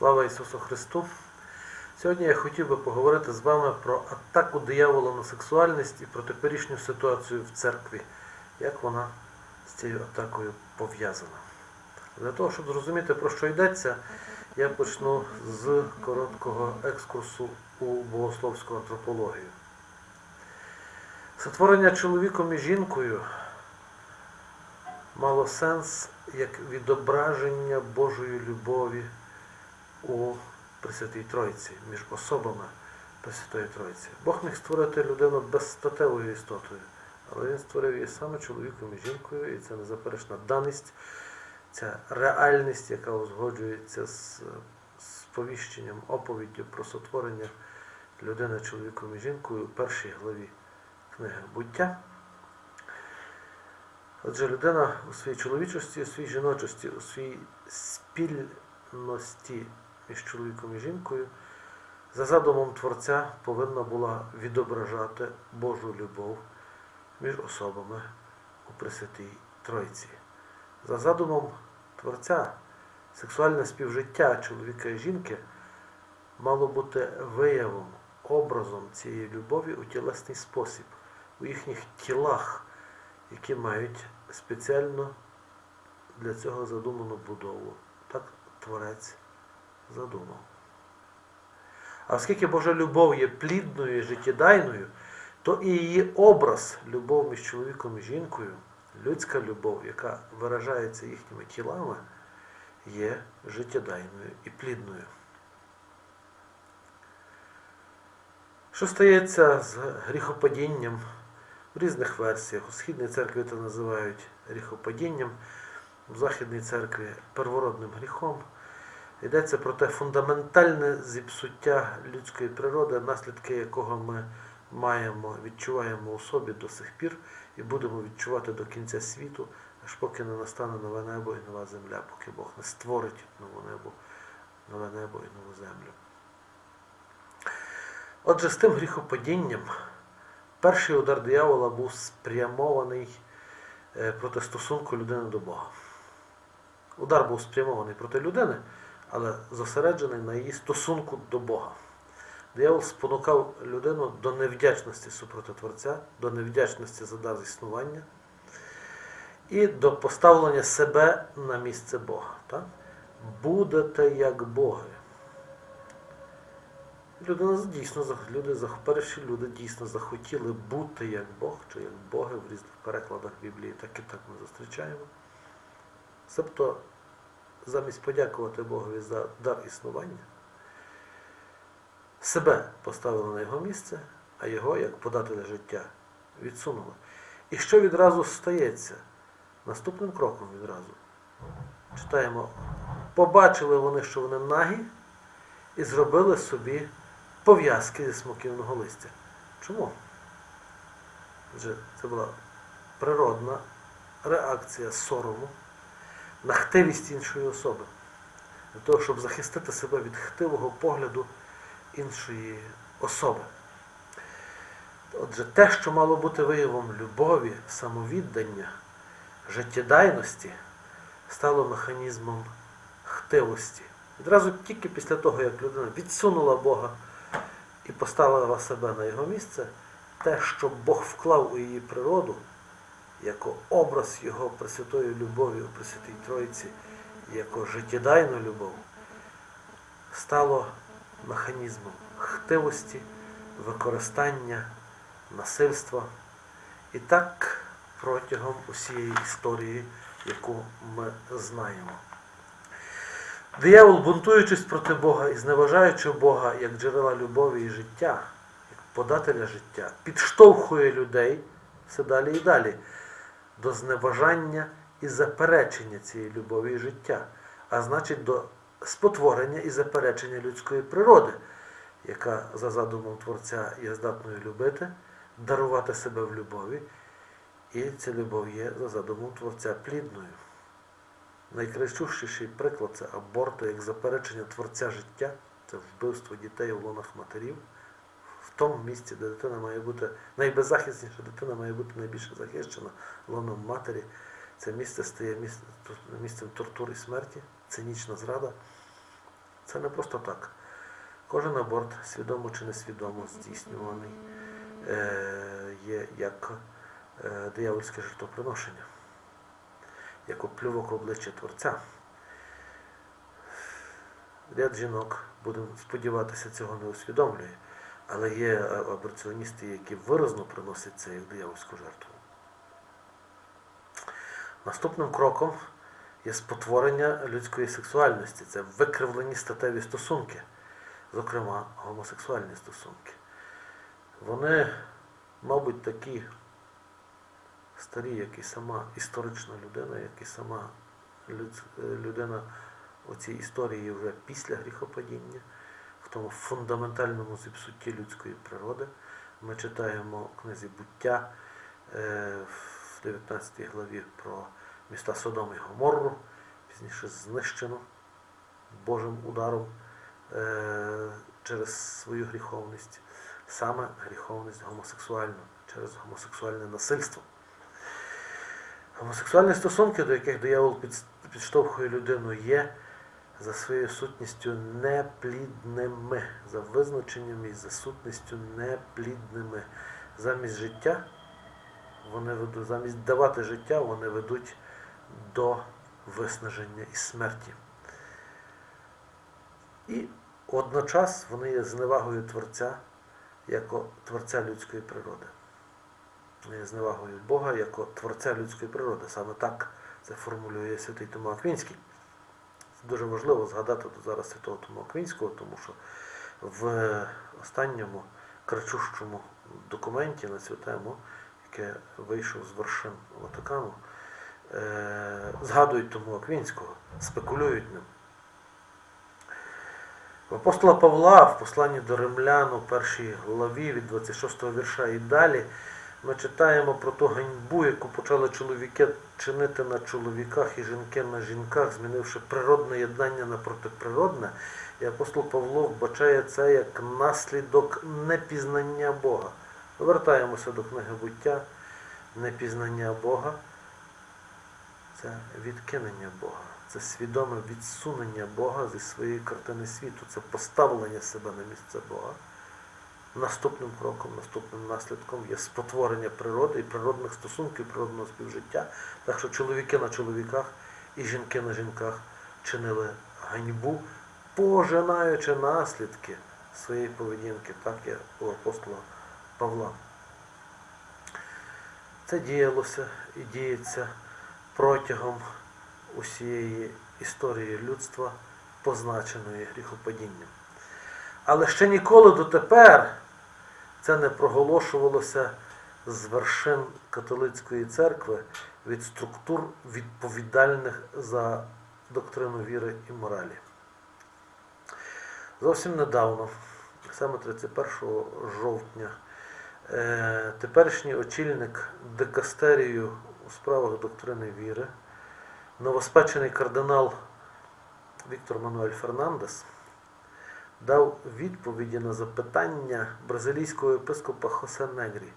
Слава Ісусу Христу! Сьогодні я хотів би поговорити з вами про атаку диявола на сексуальність і про теперішню ситуацію в церкві, як вона з цією атакою пов'язана. Для того, щоб зрозуміти, про що йдеться, я почну з короткого екскурсу у богословську антропологію. Сотворення чоловіком і жінкою мало сенс як відображення Божої любові у Пресвятій Тройці, між особами Пресвятої Тройці. Бог міг створити людину безстатевою істотою, але він створив її саме чоловіком і жінкою, і це незаперечна даність, ця реальність, яка узгоджується з сповіщенням, оповіддю про сотворення людини чоловіком і жінкою у першій главі книги буття. Отже, людина у своїй чоловічості, у своїй жіночості, у своїй спільності між чоловіком і жінкою, за задумом Творця повинна була відображати Божу любов між особами у Пресвятій Тройці. За задумом Творця, сексуальне співжиття чоловіка і жінки мало бути виявом, образом цієї любові у тілесний спосіб, у їхніх тілах, які мають спеціально для цього задуману будову. Так Творець задумав. А оскільки Божа любов є плідною і життєдайною, то і її образ, любов між чоловіком і жінкою, людська любов, яка виражається їхніми тілами, є життєдайною і плідною. Що стається з гріхопадінням в різних версіях? У Східній церкві це називають гріхопадінням, в Західній церкві первородним гріхом. Йдеться про те фундаментальне зіпсуття людської природи, наслідки якого ми маємо, відчуваємо у собі до сих пір і будемо відчувати до кінця світу, аж поки не настане нове небо і нова земля, поки Бог не створить нове небо, нове небо і нову землю. Отже, з тим гріхопадінням перший удар диявола був спрямований е, проти стосунку людини до Бога. Удар був спрямований проти людини, але зосереджений на її стосунку до Бога. Диявол спонукав людину до невдячності супроти Творця, до невдячності за дар існування і до поставлення себе на місце Бога. Так? Будете як Боги. Людина дійсно люди, перші люди дійсно захотіли бути як Бог, чи як Боги в різних перекладах Біблії, так і так ми зустрічаємо. Себто замість подякувати Богові за дар існування, себе поставили на його місце, а його, як подателя життя, відсунули. І що відразу стається? Наступним кроком відразу. Читаємо, побачили вони, що вони нагі, і зробили собі пов'язки зі смоківного листя. Чому? Отже, це була природна реакція сорому на хтивість іншої особи. Для того, щоб захистити себе від хтивого погляду іншої особи. Отже, те, що мало бути виявом любові, самовіддання, життєдайності, стало механізмом хтивості. Відразу тільки після того, як людина відсунула Бога і поставила себе на його місце, те, що Бог вклав у її природу, як образ Його Пресвятої любові у Пресвятій Тройці, як життєдайну любов, стало механізмом хтивості, використання, насильства. І так протягом усієї історії, яку ми знаємо. Диявол, бунтуючись проти Бога і зневажаючи Бога як джерела любові і життя, як подателя життя, підштовхує людей все далі і далі до зневажання і заперечення цієї любові і життя, а значить до спотворення і заперечення людської природи, яка за задумом Творця є здатною любити, дарувати себе в любові, і ця любов є за задумом Творця плідною. Найкращущий приклад це аборти як заперечення Творця життя, це вбивство дітей у лунах матерів. Тому місці, де дитина має бути найбеззахисніша дитина має бути найбільше захищена лоном матері. Це місце стає місцем, місцем тортур і смерті, цинічна зрада. Це не просто так. Кожен аборт, свідомо чи несвідомо здійснюваний, е, є як е, диявольське жертвоприношення, як оплювок обличчя Творця. Ряд жінок, будемо сподіватися, цього не усвідомлює, але є е, аборціоністи, які виразно приносять це як диявольську жертву. Наступним кроком є спотворення людської сексуальності, це викривлені статеві стосунки, зокрема гомосексуальні стосунки. Вони, мабуть, такі старі, як і сама історична людина, як і сама е, людина у цій історії вже після гріхопадіння, тому фундаментальному зіпсутті людської природи. Ми читаємо в книзі буття е, в 19 главі про міста Содом і Гоморру, пізніше знищено Божим ударом е, через свою гріховність, саме гріховність гомосексуальну, через гомосексуальне насильство. Гомосексуальні стосунки, до яких диявол підштовхує людину, є за своєю сутністю неплідними, за визначенням і за сутністю неплідними. Замість життя вони ведуть, замість давати життя, вони ведуть до виснаження і смерті. І водночас вони є зневагою Творця як Творця людської природи. Вони є зневагою Бога як Творця людської природи. Саме так це формулює святий Тома Аквінський. Це дуже важливо згадати зараз святого Тома Аквінського, тому що в останньому кричущому документі на цю тему, яке вийшов з вершин Ватикану, е, згадують тому Аквінського, спекулюють ним. В апостола Павла в посланні до римлян у першій главі від 26 вірша і далі ми читаємо про ту ганьбу, яку почали чоловіки чинити на чоловіках і жінки на жінках, змінивши природне єднання на протиприродне. І апостол Павло вбачає це як наслідок непізнання Бога. Повертаємося до книги буття. Непізнання Бога це відкинення Бога, це свідоме відсунення Бога зі своєї картини світу, це поставлення себе на місце Бога. Наступним кроком, наступним наслідком є спотворення природи і природних стосунків, природного співжиття. Так що чоловіки на чоловіках і жінки на жінках чинили ганьбу, пожинаючи наслідки своєї поведінки, так як у апостола Павла. Це діялося і діється протягом усієї історії людства, позначеної гріхопадінням. Але ще ніколи дотепер це не проголошувалося з вершин католицької церкви від структур відповідальних за доктрину віри і моралі. Зовсім недавно, саме 31 жовтня, е, теперішній очільник дикастерію у справах доктрини віри, новоспечений кардинал Віктор Мануель Фернандес, дав відповіді на запитання бразилійського епископа Хосе Негрі.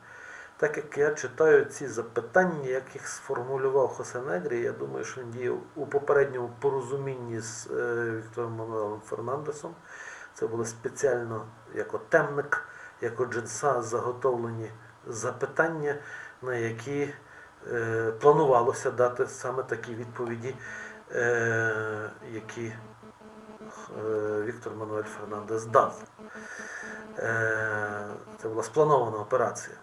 Так як я читаю ці запитання, як їх сформулював Хосе Негрі, я думаю, що він діяв у попередньому порозумінні з е, Віктором Мануелем Фернандесом. Це були спеціально як темник, як джинса заготовлені запитання, на які е, планувалося дати саме такі відповіді, е, які Віктор Мануель Фернандес дав. Е, Це була спланована операція.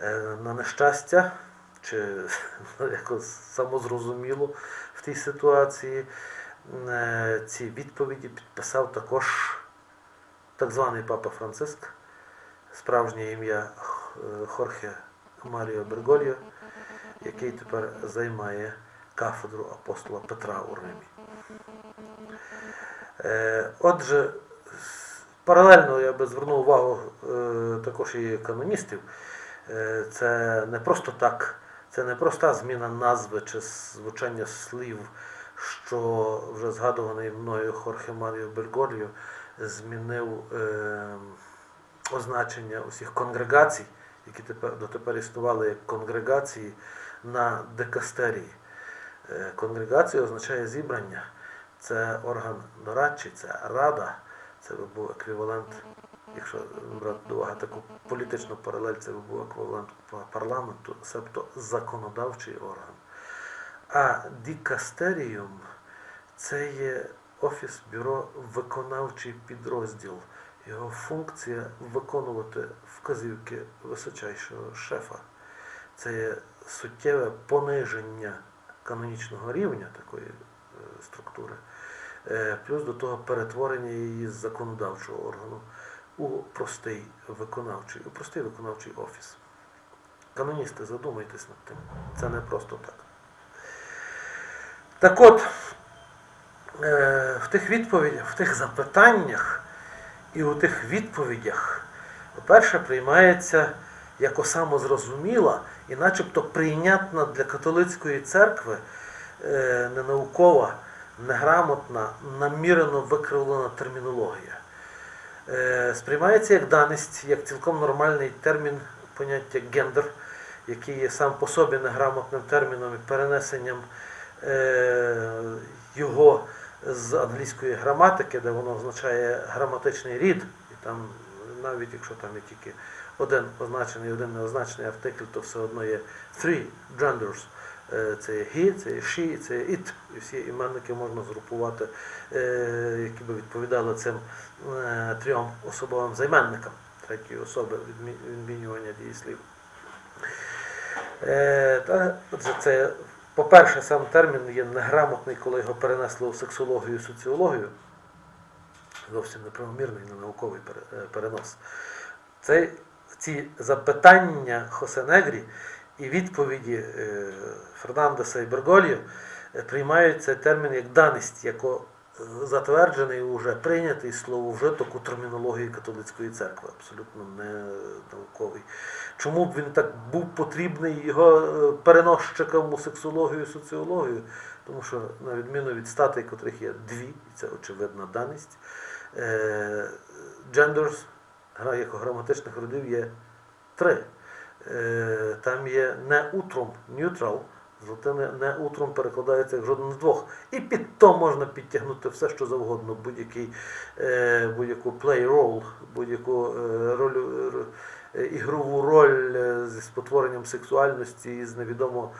Е, На нещастя, чи якось самозрозуміло в тій ситуації, е, ці відповіді підписав також так званий Папа Франциск, справжнє ім'я е, Хорхе Маріо Бергольо, який тепер займає кафедру апостола Петра у Римі. Е, Отже, паралельно я би звернув увагу е, також і каноністів. Е, Це не просто так, це не проста зміна назви чи звучання слів, що вже згадуваний мною Хорхе Маріо Бергольо змінив означення усіх конгрегацій, які тепер, дотепер існували як конгрегації на декастерії. Конгрегація означає зібрання. Це орган дорадчий, це рада, це би був еквівалент, якщо брати до уваги таку політичну паралель, це би був еквівалент парламенту, себто законодавчий орган. А дікастеріум це є офіс бюро виконавчий підрозділ. Його функція виконувати вказівки височайшого шефа. Це є суттєве пониження канонічного рівня такої е, структури, плюс до того перетворення її з законодавчого органу у простий виконавчий, у простий виконавчий офіс. Каноністи, задумайтесь над тим. Це не просто так. Так от, е, в тих відповідях, в тих запитаннях і у тих відповідях, по-перше, приймається як самозрозуміла і начебто прийнятна для католицької церкви е, ненаукова, неграмотна, намірено викривлена термінологія. Е, Сприймається як даність, як цілком нормальний термін поняття гендер, який є сам по собі неграмотним терміном і перенесенням е, його з англійської граматики, де воно означає граматичний рід, і там навіть якщо там є тільки один означений, один неозначений артикль, то все одно є three genders. Е, Це є he, це є she, це є it. І всі іменники можна згрупувати, е, які би відповідали цим е, трьом особовим займенникам третьої особи відмінювання дієслів. Це, по-перше, сам термін є неграмотний, коли його перенесли у сексологію, і соціологію. Зовсім неправомірний, не науковий перенос. Це ці запитання Хосе Негрі і відповіді е, Фернандеса і Бергольо е, приймають цей термін як даність, як е, затверджений уже прийнятий слововжиток у термінології католицької церкви, абсолютно не науковий. Чому б він так був потрібний його переносчикам у сексологію і соціологію? Тому що, на відміну від статей, котрих є дві, і це очевидна даність, гра як граматичних родів є три. Е, Там є неутром neutral, з латини неутром перекладається як жоден з двох. І під то можна підтягнути все, що завгодно, будь-який, е, будь-яку play role, будь-яку е, роль, ігрову роль зі спотворенням сексуальності з невідомо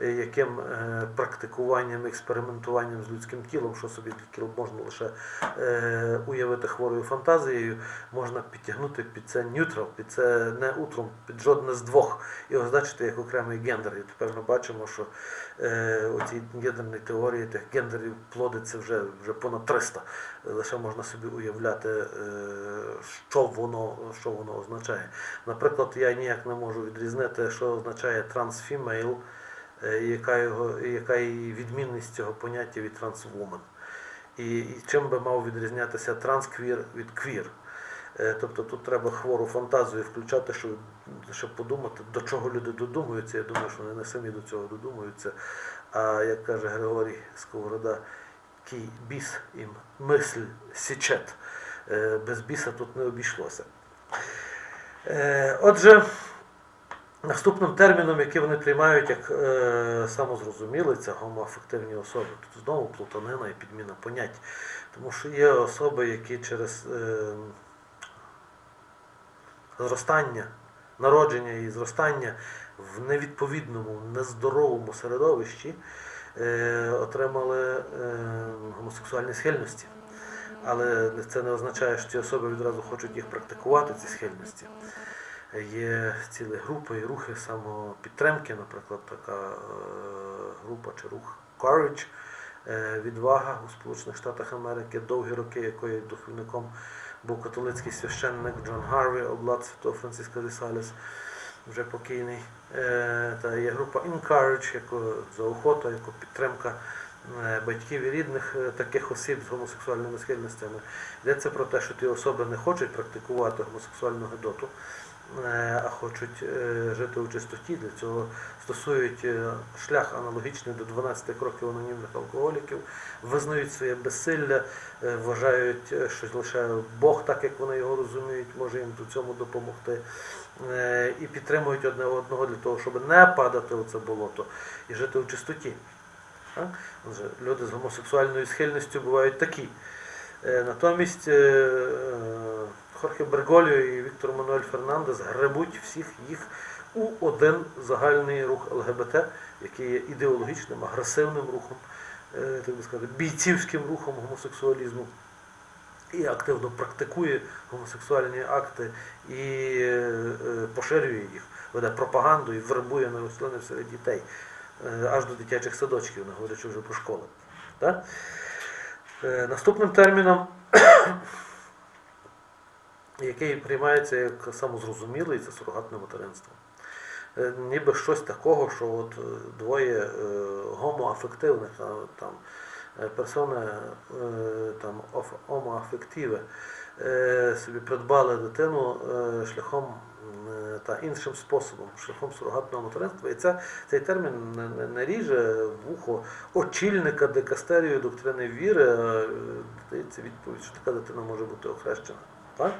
яким е, практикуванням, експериментуванням з людським тілом, що собі тільки можна лише е, уявити хворою фантазією, можна підтягнути під це ньютрал, під це не утром, під жодне з двох і означити як окремий гендер. І тепер ми бачимо, що е, у цій гендерній теорії тих гендерів плодиться вже, вже понад 300. Лише можна собі уявляти, що воно, що воно означає. Наприклад, я ніяк не можу відрізнити, що означає трансфімейл, яка, його, яка її відмінність цього поняття від трансвумен. І, і чим би мав відрізнятися трансквір від квір. Е, Тобто тут треба хвору фантазію включати, щоб, щоб подумати, до чого люди додумуються. Я думаю, що вони не самі до цього додумуються. А як каже Григорій Сковорода, кій біс їм мисль січет. Е, Без біса тут не обійшлося. Е, Отже, наступним терміном, який вони приймають як е, самозрозумілий, це гомоафективні особи. Тут знову плутанина і підміна понять. Тому що є особи, які через е, зростання, народження і зростання в невідповідному, нездоровому середовищі е, отримали е, гомосексуальні схильності. Але це не означає, що ці особи відразу хочуть їх практикувати, ці схильності. Є цілі групи і рухи самопідтримки, наприклад, така е, група чи рух Courage, е, відвага у Сполучених Штатах Америки, довгі роки, якої духовником був католицький священник Джон Гарві, облад Святого Франциска де вже покійний. Е, Та є група Encourage, яку заохота, яку підтримка батьків і рідних таких осіб з гомосексуальними схильностями. Йдеться про те, що ті особи не хочуть практикувати гомосексуальну гидоту, а хочуть е, жити у чистоті. Для цього стосують е, шлях аналогічний до 12 кроків анонімних алкоголіків, визнають своє безсилля, е, вважають, е, що лише Бог, так як вони його розуміють, може їм до цьому допомогти. Е, І підтримують одне одного для того, щоб не падати у це болото і жити у чистоті. Отже, люди з гомосексуальною схильністю бувають такі. Е, Натомість е, е, Хорхе Берголіо і Віктор Мануель Фернандес гребуть всіх їх у один загальний рух ЛГБТ, який є ідеологічним, агресивним рухом, е, так би сказати, бійцівським рухом гомосексуалізму і активно практикує гомосексуальні акти і е, е, поширює їх, веде пропаганду і вербує на рослини серед дітей, аж до дитячих садочків, не говорячи вже про школи. Так? Наступним терміном, який приймається як самозрозумілий, це сурогатне материнство. Е, Ніби щось такого, що от е, двоє е, гомоафективних там, персони там, оф- омоафективи е, собі придбали дитину шляхом та іншим способом, шляхом сурогатного материнства. І це, цей термін не, ріже вухо очільника дикастерії доктрини віри, дається відповідь, що така дитина може бути охрещена. Так?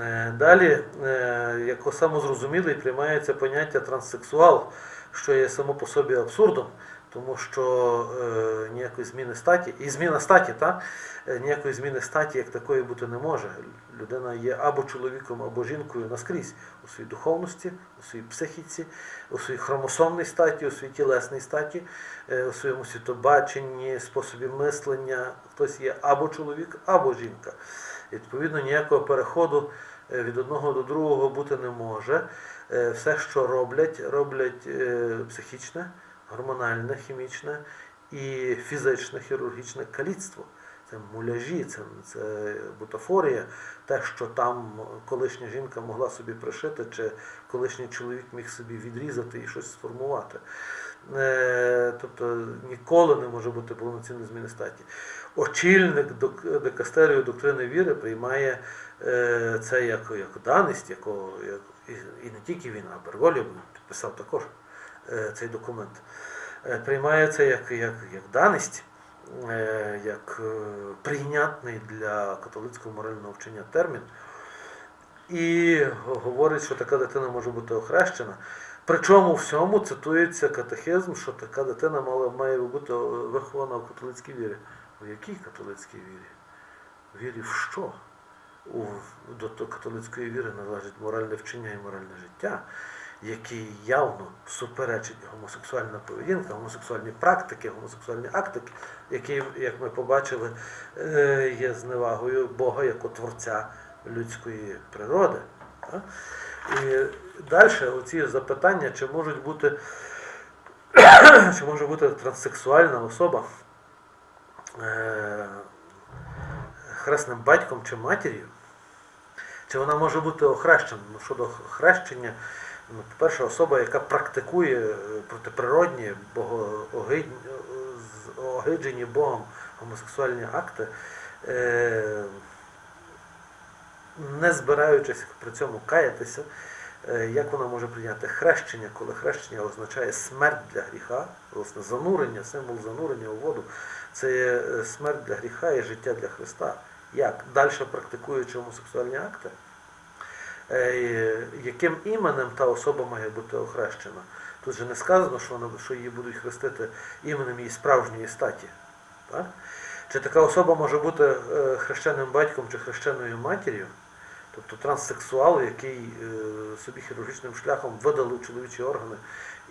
Е, Далі, е, як самозрозумілий, приймається поняття транссексуал, що є само по собі абсурдом, тому що е, ніякої зміни статі, і зміна статі, та, е, ніякої зміни статі як такої бути не може. Людина є або чоловіком, або жінкою наскрізь у своїй духовності, у своїй психіці, у своїй хромосомній статі, у своїй тілесній статі, у своєму світобаченні, способі мислення. Хтось є або чоловік, або жінка. Відповідно, ніякого переходу е, від одного до другого бути не може. Е, Все, що роблять, роблять е, психічне, гормональне, хімічне і фізичне, хірургічне каліцтво. Це муляжі, це, це бутафорія, те, що там колишня жінка могла собі пришити, чи колишній чоловік міг собі відрізати і щось сформувати. Е, Тобто ніколи не може бути повноцінної зміни статі. Очільник дикастерію доктрини віри приймає е, це як, як даність, якого, як, і, не тільки він, а Берголів підписав також е, цей документ. Приймає це як, як, як даність, як прийнятний для католицького морального вчення термін. І говорить, що така дитина може бути охрещена. Причому всьому цитується катехизм, що така дитина мала, має бути вихована в католицькій вірі. У якій католицькій вірі? Вірі в що? У, до католицької віри належить моральне вчення і моральне життя, які явно суперечить гомосексуальна поведінка, гомосексуальні практики, гомосексуальні акти, які, як ми побачили, е, є зневагою Бога як творця людської природи. І далі оці запитання, чи можуть бути, чи може бути транссексуальна особа е, хресним батьком чи матір'ю, чи вона може бути охрещена. Ну, щодо хрещення, ну, по-перше, особа, яка практикує е, протиприродні, з- огиджені Богом гомосексуальні акти, е, не збираючись при цьому каятися, е, як вона може прийняти хрещення, коли хрещення означає смерть для гріха, власне, занурення, символ занурення у воду, це є е, смерть для гріха і життя для Христа. Як? Далі практикуючи гомосексуальні акти, е, яким іменем та особа має бути охрещена? Тут же не сказано, що, вона, що її будуть хрестити іменем її справжньої статі. Так? Чи така особа може бути хрещеним батьком чи хрещеною матір'ю, тобто транссексуал, який е, собі хірургічним шляхом видалив чоловічі органи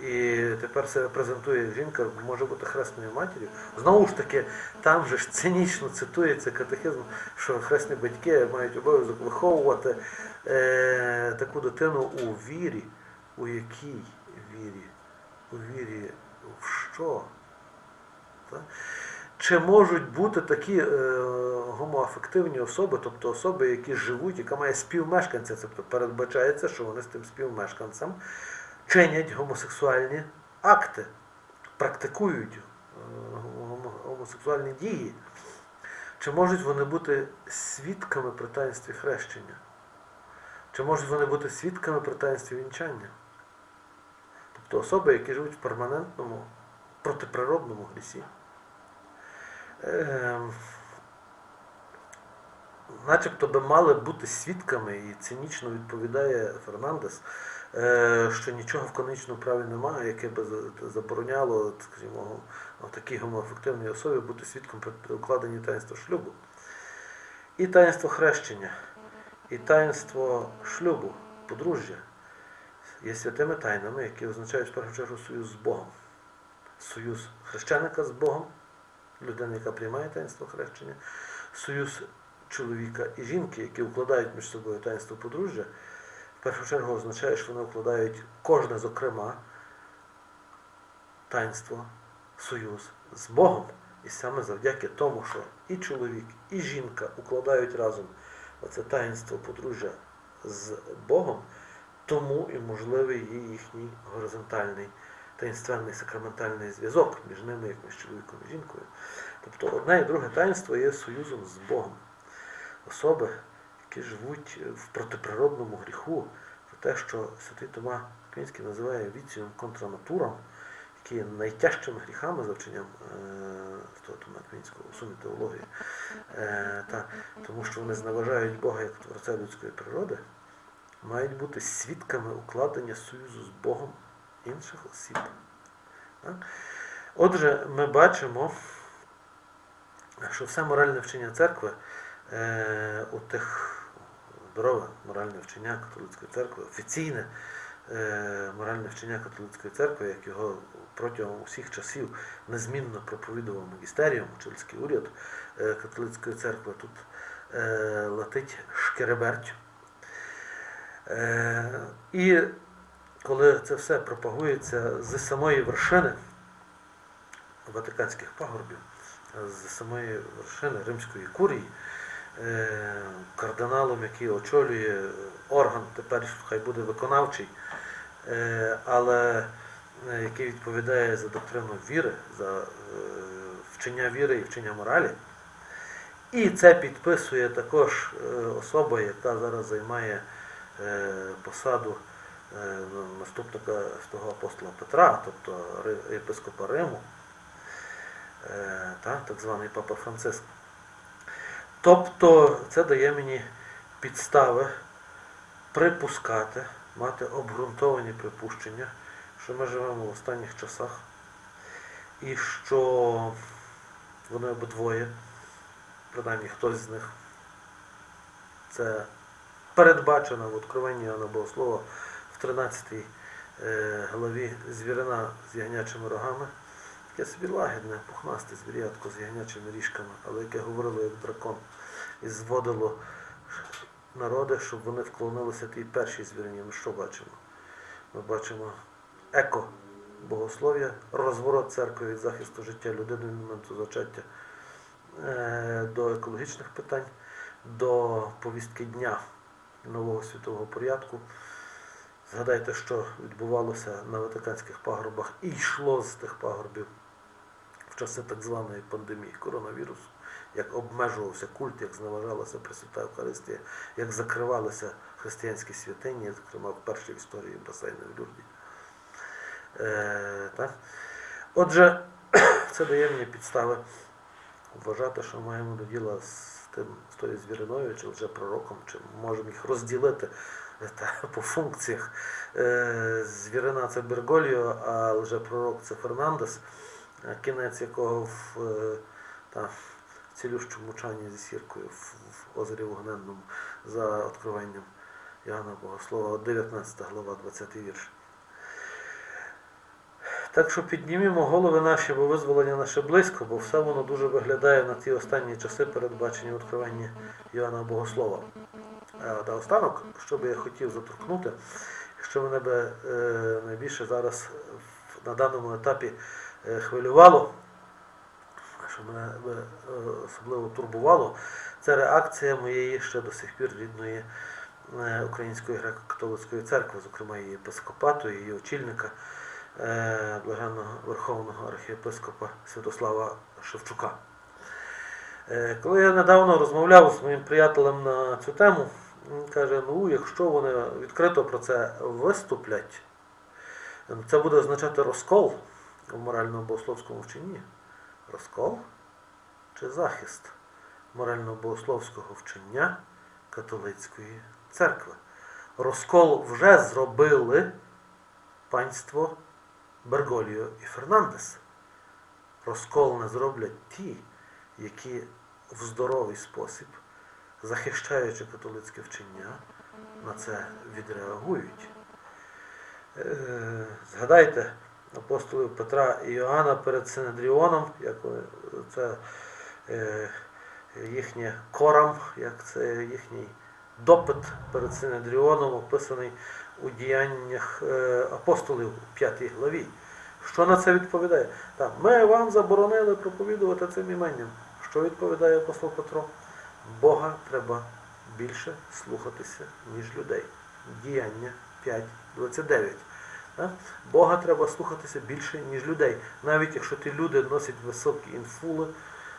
і тепер себе презентує жінка, може бути хресною матір'ю. Знову ж таки, там же ж цинічно цитується катехизм, що хресні батьки мають обов'язок виховувати е, таку дитину у вірі, у якій вірі? У вірі в що? Так? Чи можуть бути такі е, гомоафективні особи, тобто особи, які живуть, яка має співмешканця, це передбачається, що вони з тим співмешканцем чинять гомосексуальні акти, практикують е, гомосексуальні дії. Чи можуть вони бути свідками при таїнстві хрещення? Чи можуть вони бути свідками при таїнстві вінчання? Тобто особи, які живуть в перманентному протиприродному грісі. Ем, начебто би мали бути свідками, і цинічно відповідає Фернандес, е, що нічого в канонічному праві немає, яке би забороняло, скажімо, такій гомоафективній особі бути свідком при укладенні таїнства шлюбу. І таїнство хрещення, і таїнство шлюбу, подружжя є святими тайнами, які означають в першу чергу союз з Богом. Союз хрещеника з Богом, людини, яка приймає таїнство хрещення, союз чоловіка і жінки, які укладають між собою таїнство подружжя, в першу чергу означає, що вони укладають кожне, зокрема, таїнство, союз з Богом. І саме завдяки тому, що і чоловік, і жінка укладають разом оце таїнство подружжя з Богом, тому і можливий є їхній горизонтальний таїнственний сакраментальний зв'язок між ними, як між чоловіком і жінкою. Тобто одне і друге таїнство є союзом з Богом. Особи, які живуть в протиприродному гріху, про те, що святий Тома Квінський називає віцієм контранатурам, які є найтяжчими гріхами за вченням е, святого Тома Квінського у сумі теології, е, та, тому що вони зневажають Бога як творця людської природи, мають бути свідками укладення союзу з Богом інших осіб. Отже, ми бачимо, що все моральне вчення церкви е, у тих здорове моральне вчення католицької церкви, офіційне е, моральне вчення католицької церкви, як його протягом усіх часів незмінно проповідував магістеріум, учительський уряд е, католицької церкви, тут е, летить шкереберть. І коли це все пропагується з самої вершини Ватиканських пагорбів, з самої вершини Римської курії, е, кардиналом, який очолює орган, тепер хай буде виконавчий, е, але е, який відповідає за доктрину віри, за вчення віри і вчення моралі. І це підписує також особа, яка зараз займає посаду наступника святого апостола Петра, тобто єпископа Риму, е, так званий Папа Франциск. Тобто це дає мені підстави припускати, мати обґрунтовані припущення, що ми живемо в останніх часах і що вони обидвоє, принаймні хтось з них, це передбачено в Откровенні Іоанна Богослова в 13 е, главі звірина з ягнячими рогами. Таке собі лагідне, пухнасте звірятко з ягнячими ріжками, але яке говорило як дракон, і зводило народи, щоб вони вклонилися тій першій звірині. Ми що бачимо? Ми бачимо еко богослов'я, розворот церкви від захисту життя людини від моменту зачаття е, до екологічних питань, до повістки дня нового світового порядку. Згадайте, що відбувалося на Ватиканських пагорбах і йшло з тих пагорбів в часи так званої пандемії коронавірусу, як обмежувався культ, як зневажалася Пресвята Евхаристія, як закривалися християнські святині, зокрема в історії басейну в Люрді. Е, так? Отже, це дає мені підстави вважати, що маємо до діла з тим, з тою звіриною, чи вже пророком, чи можемо їх розділити та, по функціях. Е, звірина це Бергольо, а лжепророк це Фернандес, е, кінець якого в, е, та, в цілющому мучанні зі сіркою в, в озері Вогненному за откровенням Іоанна Богослова, 19 глава, 20 вірш. Так що піднімімо голови наші, бо визволення наше близько, бо все воно дуже виглядає на ті останні часи, передбачені в откровенні Іоанна Богослова. А наостанок, що би я хотів заторкнути, що мене би е, найбільше зараз на даному етапі е, хвилювало, що мене би е, особливо турбувало, це реакція моєї ще до сих пір рідної е, Української греко-католицької церкви, зокрема її епископату, її очільника, е, блаженного Верховного архієпископа Святослава Шевчука. Е, Коли я недавно розмовляв з моїм приятелем на цю тему, каже, ну якщо вони відкрито про це виступлять, це буде означати розкол в морально-богословському вченні. Розкол чи захист морально-богословського вчення католицької церкви. Розкол вже зробили панство Берголіо і Фернандес. Розкол не зроблять ті, які в здоровий спосіб, захищаючи католицьке вчення, на це відреагують. Е, Згадайте апостолів Петра і Іоанна перед Синедріоном, як це е, їхнє корам, як це їхній допит перед Синедріоном, описаний у діяннях е, апостолів у 5 главі. Що на це відповідає? Так, ми вам заборонили проповідувати цим іменням. Що відповідає апостол Петро? Бога треба більше слухатися, ніж людей. Діяння 5.29. Так? Бога треба слухатися більше, ніж людей. Навіть якщо ті люди носять високі інфули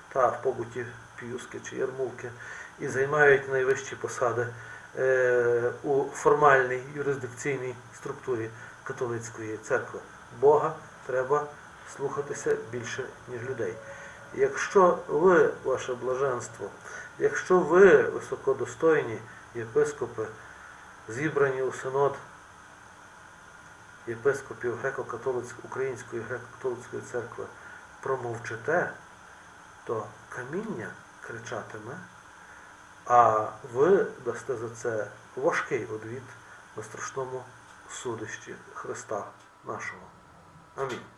та в побуті п'юски чи ярмулки і займають найвищі посади е, у формальній юрисдикційній структурі католицької церкви. Бога треба слухатися більше, ніж людей. Якщо ви, ваше блаженство, якщо ви, високодостойні єпископи, зібрані у синод єпископів греко-католицької Української греко-католицької церкви, промовчите, то каміння кричатиме, а ви дасте за це важкий одвід на страшному судищі Христа нашого. Амінь.